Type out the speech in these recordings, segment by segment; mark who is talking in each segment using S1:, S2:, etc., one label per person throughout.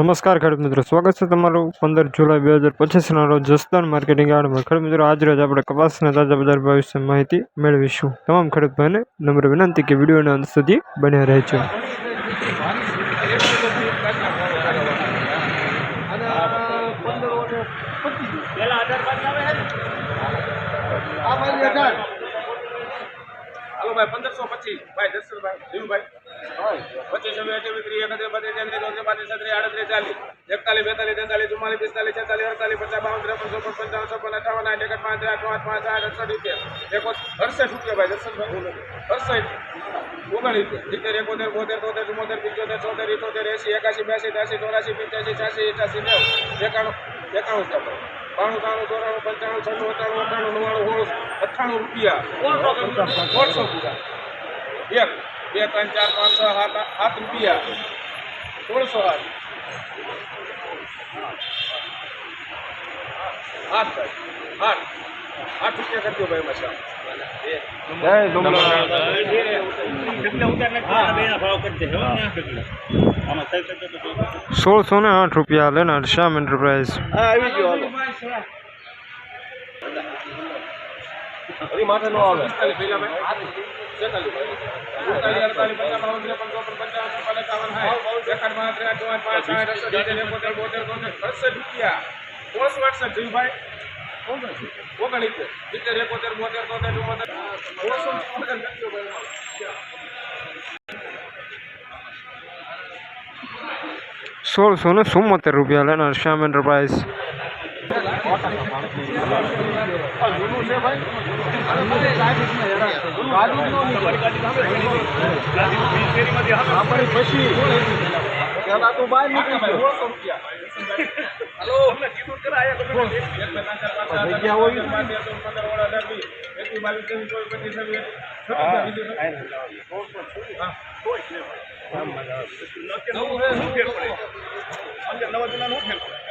S1: નમસ્કાર ખેડૂત મિત્રો, સ્વાગત છે તમારું પંદર જુલાઈ બે હજાર પચીસના રોજ જસદાન માર્કેટિંગ યાર્ડમાં. ખેડૂત મિત્રો, આજ રોજ આપણે કપાસના તાજા બજાર ભાવ વિશે માહિતી મેળવીશું. તમામ ખેડૂત ભાઈને નમ્ર વિનંતી કે વિડીયોના અંત સુધી બન્યા રહેજો.
S2: ભાઈ, પંદરસો પચીસ. ભાઈ દર્શનભાઈ દેવુભાઈ પચીસ અઠ્યાવીસ ત્રીસ એકત્રીસ બત્રીસ તેત્રીસ ચોત્રીસ પાંત્રીસ છત્રીસ આડત્રીસ ચાલીસ એકતાલીસ બેતાલીસ તેતાલીસ ચુમ્માલીસ પિસ્તાલીસ છેતાલીસ અડતાલીસ પચાસ બાવન ત્રેપન ચોપન પંચાવન છપ્પન અઠાવન આઠ એકઠ પાંચ આઠ પાંચ પાંચ આઠ અડસઠ ઇત્તેર એકો અડસઠ રૂપિયા ભાઈ દર્શનભાઈ અડસઠ ઓગણીસ સિત્તેર એકોતેર બોતેર તોતેર ચુમ્મોતેર પંચોતેર છોતેર ઇઠોતેર એસી એકાસી બ્યાસી ત્યાસી ચોરાસી પંચ્યાસી છ્યાસી એકાસી નેવું એકાણું એકાણું આપણે બાણું ત્રાણું ચોરાણું પંચાણું છન્નું અઠાણું અઠાણું નવ્વાણું સોળ અઠ્ઠાણું રૂપિયા. દોઢસો રૂપિયા એક. બે ત્રણ ચાર પાંચ છ સાત આઠ સાત રૂપિયા. સોળસો આઠ. આઠ ભાઈ. આઠ. આઠ રૂપિયા કરજો ભાઈ મસા
S1: સોળસો ને આઠ રૂપિયા લેનાર શ્યામ એન્ટરપ્રાઇઝ
S2: આવી ગયો હરી માથે નો આવે. સોળસો
S1: ને ચુમ્મોતેર રૂપિયા લેનાર શ્યામ એન્ટરપ્રાઇઝ
S2: જૂનું છે ભાઈ? પછી પેલા તો બહાર નીકળી સોળસો રૂપિયા હલો અમને કીધું કરાય જગ્યા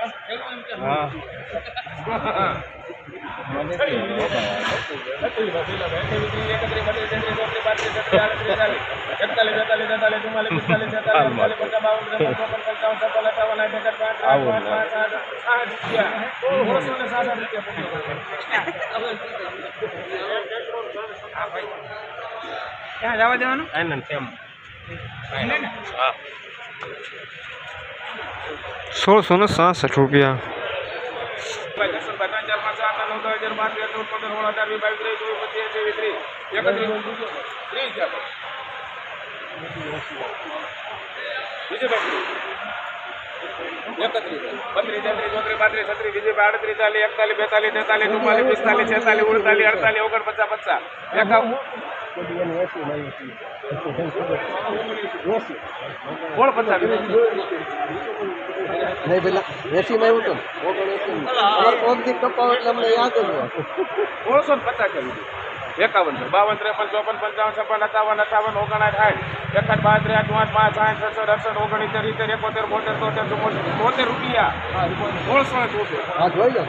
S2: હોય પંદર જવા દેવાનું? આનંદ એકવીસ પચીસ
S3: દેવાનું
S1: સોળસો ને સાસઠ રૂપિયા.
S2: એકતાલીસ બેતાલીસ તેતાલીસ ચુમ્માલીસ પિસ્તાલીસ છેતાલીસ ઉડતાલીસ અડતાલીસ ઓગણપચાસ પચાસ. એકાવન કોણ પચાસ
S4: નહીં પેલા એવું તો ઓગથી કપાવ એટલે અમને યાદ જ હોય.
S2: ને પચાસ કરી એકાવન બાવન ત્રેપન ચોપન પંચાવન છપ્પન અઠાવન અઠાવન ઓગણાઠ સાઠ. એકાદ બાત્રીસ આઠ પાંચ પાંચ સાઠ સડસઠ અડસઠ ઓગણીસ ઇત્તેર એકોતેર બોતેર તોતેર તોતેર રૂપિયા. સોળસો ને
S4: જોઈ લો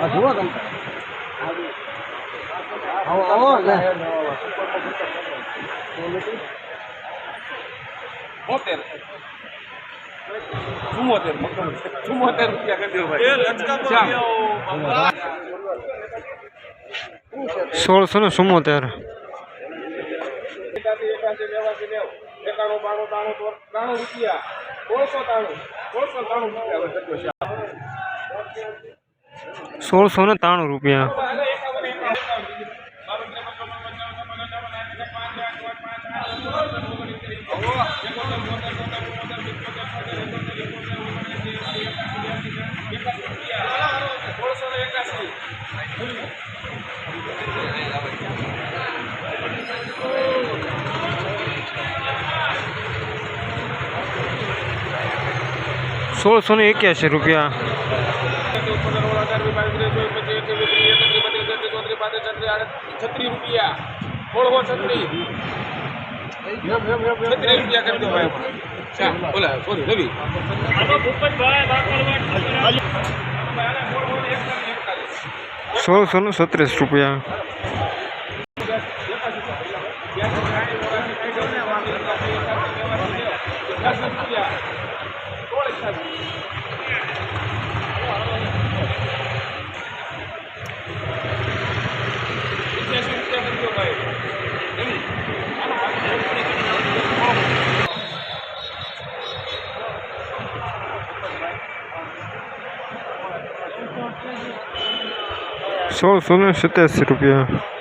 S4: આ જુઓ તમે. આવો આવો ને
S2: બોતેર ચુમ્મોતેર ચુમ્મોતેર રૂપિયા કરી ભાઈ
S1: સોળસો ને ચુમ્મોતેર
S2: એકાણું બાણું ત્રાણું ચો- ત્રાણું રૂપિયા સોળસો ત્રાણું સોળસો ત્રાણું રૂપિયા.
S1: સોળસો ને ત્રાણું રૂપિયા સોળસો ને એક્યાસી રૂપિયા.
S2: છત્રીસ રૂપિયા. છત્રીસ છત્રીસ રૂપિયા કરી દો ભાઈ. ચા બોલા સોરી રવિ.
S1: સોળસો ને સત્રીસ રૂપિયા.
S2: દસ રૂપિયા
S1: સોળસો ને સત્યાસી રૂપિયા